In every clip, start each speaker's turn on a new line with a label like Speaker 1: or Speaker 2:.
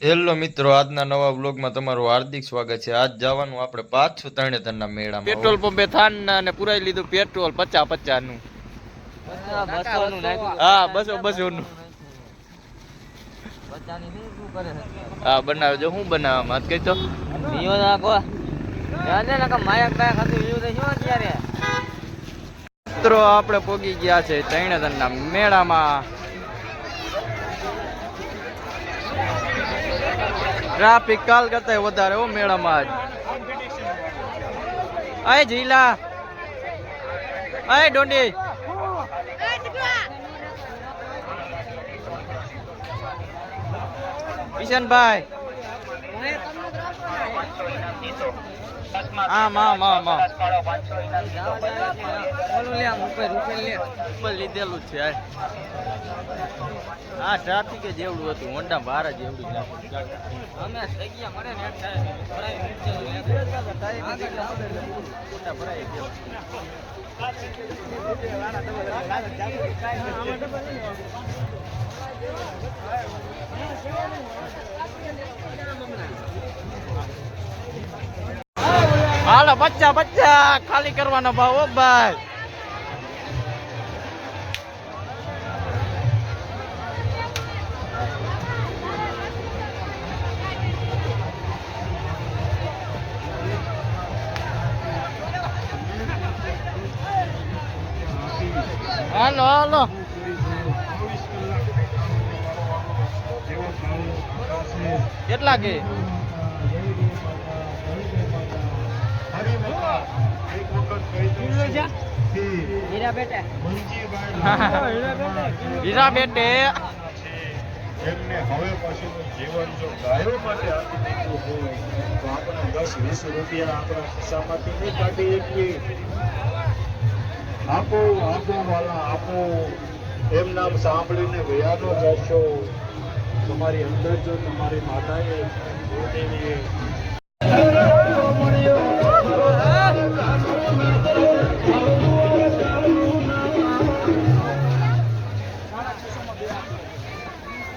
Speaker 1: Hello મિત્રો આજના નવા બ્લોગમાં તમારું હાર્દિક સ્વાગત છે. આજ જવાનું આપણે પાછું તરણેતરના મેળામાં.
Speaker 2: પેટ્રોલ પંપે થાન અને પુરાઈ લીધું પેટ્રોલ પચાસ પચાસનું હા બસો બસો નું હા બનાવે જો હું બનાવવામાં કઈ તો? મિત્રો આપણે પોગી ગયા છે તરણેતરના મેળામાં. ટ્રાફિક કાલ કરતા વધારે હો મેળામાં આજ. અય જીલા. અય ડોંડી. કિશનભાઈ આમ આમ આમ આમ. ઉપર લીધેલું છે આ. હા ટ્રાફિક જ એવડું હતું હોન્ડા બહાર જ એવડું અમે થઈ ગયા મળે ને ભરાઈ ગયા. હાલો બચ્ચા બચ્ચા ખાલી કરવાનો ભાવ હો ભાઈ. હાલો હાલો. કેટલા કે? હીરા બેટે.
Speaker 3: એમને હવે પછીનું જીવન જો ગાયો માટે આપી દીધું હોય તો આપણે દસ વીસ રૂપિયા આપણા ખિસ્સામાંથી નહીં કાઢી શકીએ. આપો આપો વાલા આપો. એમ નામ સાંભળીને વયાનો જશો. તમારી અંદર જો તમારી માતાએ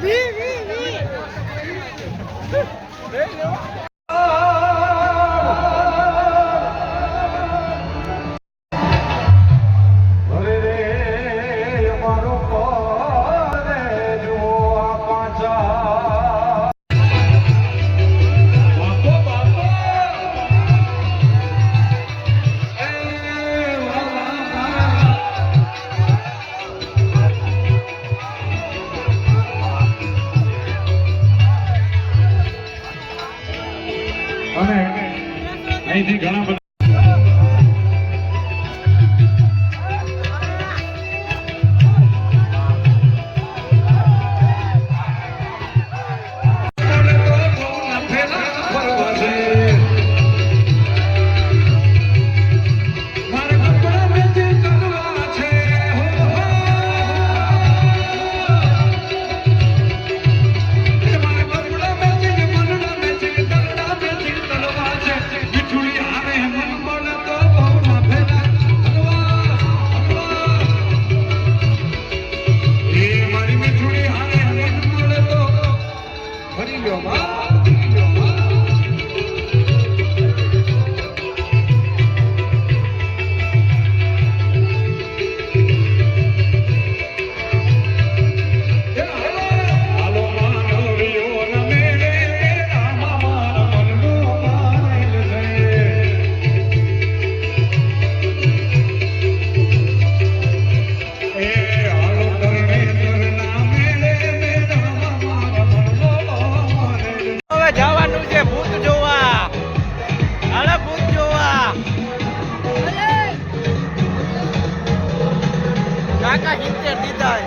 Speaker 3: Vem, vem, vem! Vem, vi! અહીંથી ઘણા બધા দ্বিধায়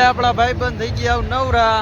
Speaker 2: બધા આપણા ભાઈબંધ થઈ ગયા નવરા.